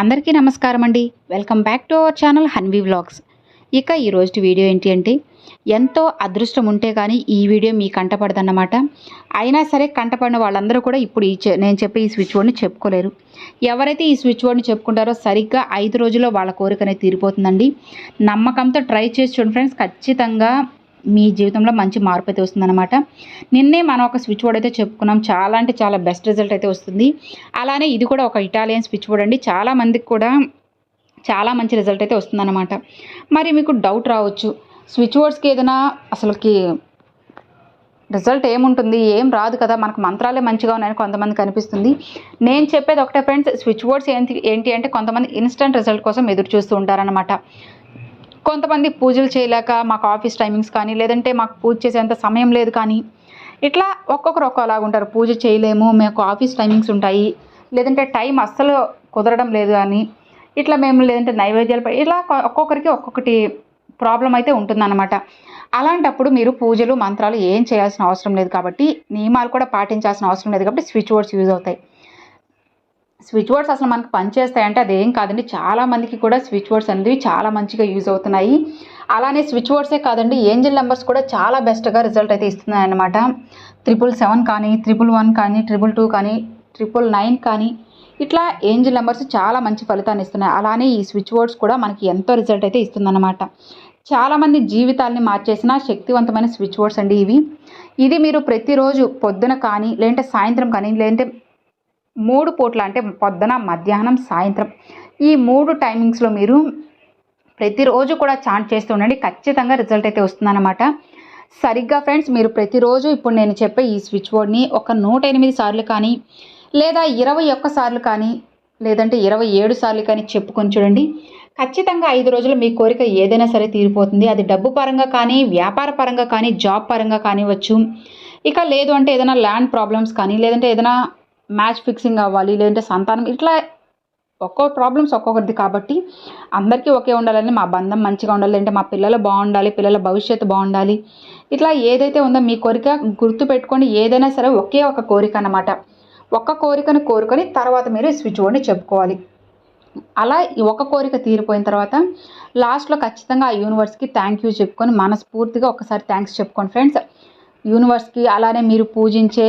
అందరికీ నమస్కారం అండి. Welcome back to our channel Hanvi vlogs. ఇక ఈరోజు వీడియో ఏంటి అంటే ఎంతో అదృష్టం ఉంటే కానీ ఈ వీడియో మీ కంటపడదన్నమాట అయినా సరే కంటపడిన వాళ్ళందరూ కూడా ఇప్పుడు ఈ నేను చెప్పే ఈ స్విచ్ బోర్డ్ని చెప్పుకోలేరు. ఎవరైతే ఈ స్విచ్ బోర్డ్ని చెప్పుకుంటారో సరిగ్గా ఐదు రోజుల్లో వాళ్ళ కోరిక అనేది తీరిపోతుందండి. నమ్మకంతో ట్రై చేసి చూడండి ఫ్రెండ్స్ ఖచ్చితంగా మీ జీవితంలో మంచి మార్పు అయితే వస్తుందన్నమాట. నిన్నే మనం ఒక స్విచ్ బోర్డ్ అయితే చెప్పుకున్నాం. చాలా అంటే చాలా బెస్ట్ రిజల్ట్ అయితే వస్తుంది. అలానే ఇది కూడా ఒక ఇటాలియన్ స్విచ్ బోర్డ్ అండి. చాలా మందికి కూడా చాలా మంచి రిజల్ట్ అయితే వస్తుందన్నమాట. మరి మీకు డౌట్ రావచ్చు. స్విచ్ బోర్డ్స్కి ఏదైనా అసలుకి రిజల్ట్ ఏముంటుంది? ఏం రాదు కదా. మనకు మంత్రాలే మంచిగా ఉన్నాయని కొంతమంది కనిపిస్తుంది. నేను చెప్పేది ఒకటే ఫ్రెండ్స్ స్విచ్ బోర్డ్స్ ఏంటి ఏంటి అంటే కొంతమంది ఇన్స్టంట్ రిజల్ట్ కోసం ఎదురు చూస్తూ ఉంటారనమాట కొంతమంది పూజలు చేయలేక మాకు ఆఫీస్ టైమింగ్స్ కానీ లేదంటే మాకు పూజ చేసేంత సమయం లేదు కానీ ఇట్లా ఒక్కొక్కరు ఒక్కోలాగా ఉంటారు. పూజ చేయలేము మాకు ఆఫీస్ టైమింగ్స్ ఉంటాయి. లేదంటే టైం అస్సలు కుదరడం లేదు అని ఇట్లా మేము లేదంటే నైవేద్యాలు ఇట్లా ఇలా ఒక్కొక్కరికి ఒక్కొక్కటి ప్రాబ్లం అయితే ఉంటుందన్నమాట. అలాంటప్పుడు మీరు పూజలు మంత్రాలు ఏం చేయాల్సిన అవసరం లేదు కాబట్టి నియమాలు కూడా పాటించాల్సిన అవసరం లేదు కాబట్టి స్విచ్ బోర్డ్స్ యూజ్ అవుతాయి. స్విచ్ బోర్డ్స్ అసలు మనకు పనిచేస్తాయంటే అదేం కాదండి. చాలా మందికి కూడా స్విచ్ బోర్డ్స్ అనేవి చాలా మంచిగా యూజ్ అవుతున్నాయి. అలానే స్విచ్ బోర్డ్సే కాదండి ఏంజిల్ నెంబర్స్ కూడా చాలా బెస్ట్గా రిజల్ట్ అయితే ఇస్తున్నాయి అనమాట త్రిపుల్ సెవెన్ కానీ త్రిపుల్ వన్ కానీ ట్రిపుల్ టూ కానీ ట్రిపుల్ నైన్ కానీ ఇట్లా ఏంజిల్ నెంబర్స్ చాలా మంచి ఫలితాన్ని ఇస్తున్నాయి. అలానే ఈ స్విచ్ బోర్డ్స్ కూడా మనకి ఎంతో రిజల్ట్ అయితే ఇస్తుందన్నమాట. చాలామంది జీవితాల్ని మార్చేసిన శక్తివంతమైన స్విచ్ బోర్డ్స్ అండి ఇవి. ఇది మీరు ప్రతిరోజు పొద్దున కానీ లేదంటే సాయంత్రం కానీ లేదంటే మూడు పూట్ల అంటే పొద్దున మధ్యాహ్నం సాయంత్రం. ఈ మూడు టైమింగ్స్లో మీరు ప్రతిరోజు కూడా చాంట్ చేస్తూ ఉండండి. ఖచ్చితంగా రిజల్ట్ అయితే వస్తుందన్నమాట. సరిగ్గా ఫ్రెండ్స్ మీరు ప్రతిరోజు ఇప్పుడు నేను చెప్పే ఈ స్విచ్ బోర్డ్ని ఒక నూట ఎనిమిది సార్లు కానీ లేదా ఇరవై ఒక్క సార్లు కానీ లేదంటే ఇరవై ఏడు సార్లు కానీ చెప్పుకొని చూడండి. ఖచ్చితంగా ఐదు రోజులు మీ కోరిక ఏదైనా సరే తీరిపోతుంది. అది డబ్బు పరంగా కానీ వ్యాపార పరంగా కానీ జాబ్ పరంగా కానివచ్చు ఇక లేదు అంటే ఏదైనా ల్యాండ్ ప్రాబ్లమ్స్ కానీ లేదంటే ఏదైనా మ్యాచ్ ఫిక్సింగ్ అవ్వాలి లేదంటే సంతానం ఇట్లా ఒక్కో ప్రాబ్లమ్స్ ఒక్కొక్కరిది కాబట్టి అందరికీ ఒకే ఉండాలని మా బంధం మంచిగా ఉండాలి అంటే మా పిల్లలు బాగుండాలి పిల్లల భవిష్యత్తు బాగుండాలి. ఇట్లా ఏదైతే ఉందో మీ కోరిక గుర్తు పెట్టుకొని ఏదైనా సరే ఒకే ఒక కోరిక అన్నమాట. ఒక్క కోరికను కోరుకొని తర్వాత మీరు స్విచ్ బోర్డ్ని చెప్పుకోవాలి. అలా ఈ ఒక కోరిక తీరిపోయిన తర్వాత లాస్ట్లో ఖచ్చితంగా ఆ యూనివర్స్కి థ్యాంక్ యూ చెప్పుకొని మనస్ఫూర్తిగా ఒకసారి థ్యాంక్స్ చెప్పుకోండి ఫ్రెండ్స్. యూనివర్స్కి అలానే మీరు పూజించే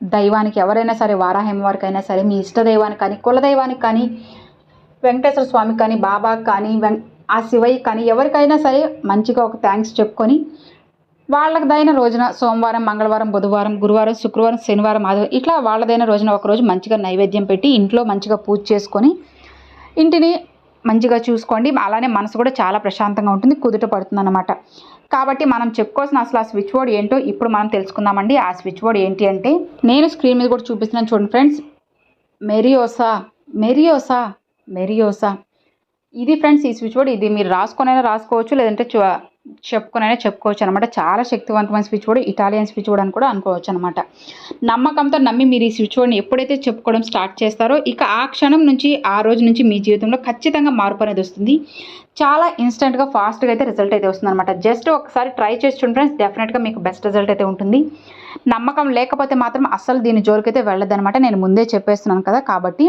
దైవానికి ఎవరైనా సరే వారాహం వారికి అయినా సరే మీ ఇష్టదైవానికి కానీ కులదైవానికి కానీ వెంకటేశ్వర స్వామికి కానీ బాబాకి కానీ వెం ఆ శివయ్య కానీ ఎవరికైనా సరే మంచిగా ఒక థ్యాంక్స్ చెప్పుకొని వాళ్ళదైన రోజున సోమవారం మంగళవారం బుధవారం గురువారం శుక్రవారం శనివారం ఆదివారం ఇట్లా వాళ్ళదైన రోజున ఒకరోజు మంచిగా నైవేద్యం పెట్టి ఇంట్లో మంచిగా పూజ చేసుకొని ఇంటిని మంచిగా చూసుకోండి. అలానే మనసు కూడా చాలా ప్రశాంతంగా ఉంటుంది. కుదుట పడుతుంది అనమాట కాబట్టి మనం చెప్పుకోవాల్సిన అసలు ఆ స్విచ్ బోర్డ్ ఏంటో ఇప్పుడు మనం తెలుసుకుందామండి. ఆ స్విచ్ బోర్డ్ ఏంటి అంటే నేను స్క్రీన్ మీద కూడా చూపిస్తున్నాను చూడండి ఫ్రెండ్స్ మెరియోసా మెరియోసా మెరియోసా. ఇది ఫ్రెండ్స్ ఈ స్విచ్ బోర్డ్ ఇది మీరు రాసుకొనైనా రాసుకోవచ్చు లేదంటే చెప్పుకొనైనా చెప్పుకోవచ్చు అనమాట చాలా శక్తివంతమైన switch board Italian switch board అని కూడా అనుకోవచ్చు అనమాట నమ్మకంతో నమ్మి మీరు ఈ స్విచ్ బోర్డుని ఎప్పుడైతే చెప్పుకోవడం స్టార్ట్ చేస్తారో ఇక ఆ క్షణం నుంచి ఆ రోజు నుంచి మీ జీవితంలో ఖచ్చితంగా మార్పు అనేది వస్తుంది. చాలా ఇన్స్టెంట్గా ఫాస్ట్గా అయితే రిజల్ట్ అయితే వస్తుంది అనమాట జస్ట్ ఒకసారి ట్రై చేసి చూడండి ఫ్రెండ్స్ డెఫినెట్గా మీకు బెస్ట్ రిజల్ట్ అయితే ఉంటుంది. నమ్మకం లేకపోతే మాత్రం అస్సలు దీని జోలికైతే వెళ్ళదనమాట. నేను ముందే చెప్పేస్తున్నాను కదా కాబట్టి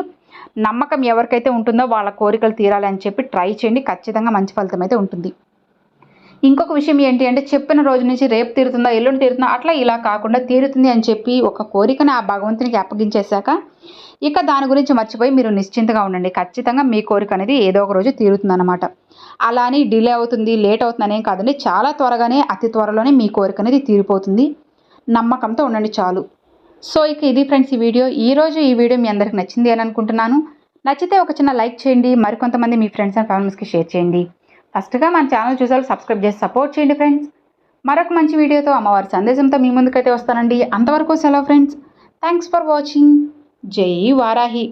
నమ్మకం ఎవరికైతే ఉంటుందో వాళ్ళ కోరికలు తీరాలి అని చెప్పి ట్రై చేయండి. ఖచ్చితంగా మంచి ఫలితం అయితే ఉంటుంది. ఇంకొక విషయం ఏంటి అంటే చెప్పిన రోజు నుంచి రేపు తీరుతుందా ఎల్లుండి తీరుతుందా అట్లా ఇలా కాకుండా తీరుతుంది అని చెప్పి ఒక కోరికను ఆ భగవంతునికి అప్పగించేశాక ఇక దాని గురించి మర్చిపోయి మీరు నిశ్చింతగా ఉండండి. ఖచ్చితంగా మీ కోరిక అనేది ఏదో ఒక రోజు తీరుతుందన్నమాట. అలా అని డిలే అవుతుంది లేట్ అవుతుంది అనేం కాదండి. చాలా త్వరగానే అతి త్వరలోనే మీ కోరిక అనేది తీరిపోతుంది. నమ్మకంతో ఉండండి చాలు. సో ఇక ఇది ఫ్రెండ్స్ ఈ వీడియో. ఈ రోజు ఈ వీడియో మీ అందరికి నచ్చింది అని అనుకుంటున్నాను. నచ్చితే ఒక చిన్న లైక్ చేయండి. మరికొంతమంది మీ ఫ్రెండ్స్ అండ్ ఫ్యామిలీస్కి షేర్ చేయండి. ఫస్ట్గా మన ఛానల్ చూసారు సబ్స్క్రైబ్ చేసి సపోర్ట్ చేయండి ఫ్రెండ్స్. మరొక మంచి వీడియోతో అమ్మవారి సందేశంతో మీ ముందుకైతే వస్తానండి. అంతవరకు సెలవు ఫ్రెండ్స్. థ్యాంక్స్ ఫర్ వాచింగ్ జై వారాహి.